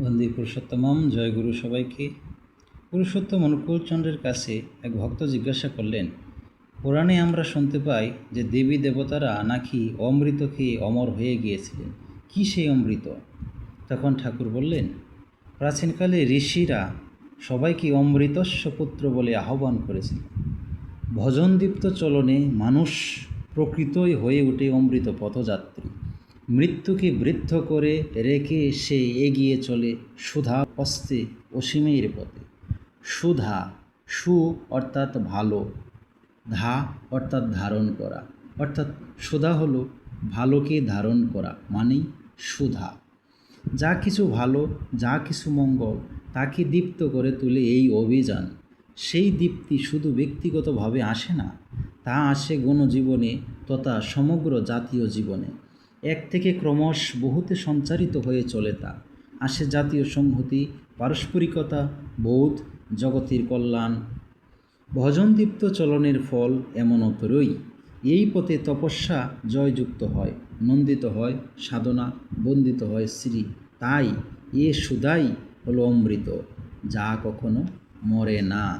বন্দী পুরুষোত্তমম, জয় গুরু সবাইকে। পুরুষোত্তম অনুকূলচন্দ্রের কাছে এক ভক্ত জিজ্ঞাসা করলেন, পুরাণে আমরা শুনতে পাই যে দেবী দেবতারা নাকি অমৃত খেয়ে অমর হয়ে গিয়েছিলেন। কী সেই অমৃত? তখন ঠাকুর বললেন, প্রাচীনকালে ঋষিরা সবাইকে অমৃতস্ব পুত্র বলে আহ্বান করেছিলেন ভজনদীপ্ত চলনে মানুষ প্রকৃতই হয়ে ওঠে অমৃত পথযাত্রী। মৃত্যুকে বৃদ্ধ করে রেখে সে এগিয়ে চলে সুধা পস্তে অসীমের পথে। সুধা, সু অর্থাৎ ভালো, ধা অর্থাৎ ধারণ করা। অর্থাৎ সুধা হলো ভালোকে ধারণ করা, মানেই সুধা। যা কিছু ভালো, যা কিছু মঙ্গল, তাকে দীপ্ত করে তুলে এই অভিযান। সেই দীপ্তি শুধু ব্যক্তিগতভাবে আসে না, তা আসে গণজীবনে তথা সমগ্র জাতীয় জীবনে। এক থেকে ক্রমশ বহুতে সঞ্চারিত হয়ে চলে তা। আসে জাতীয় সংহতি, পারস্পরিকতা, বোধ, জগতের কল্যাণ। ভজনদীপ্ত চলনের ফল এমন অতরই। এই পথে তপস্যা জয়যুক্ত হয়, নন্দিত হয় সাধনা, বন্দিত হয় শ্রী। তাই এ সুদাই হলো অমৃত, যা কখনো মরে না।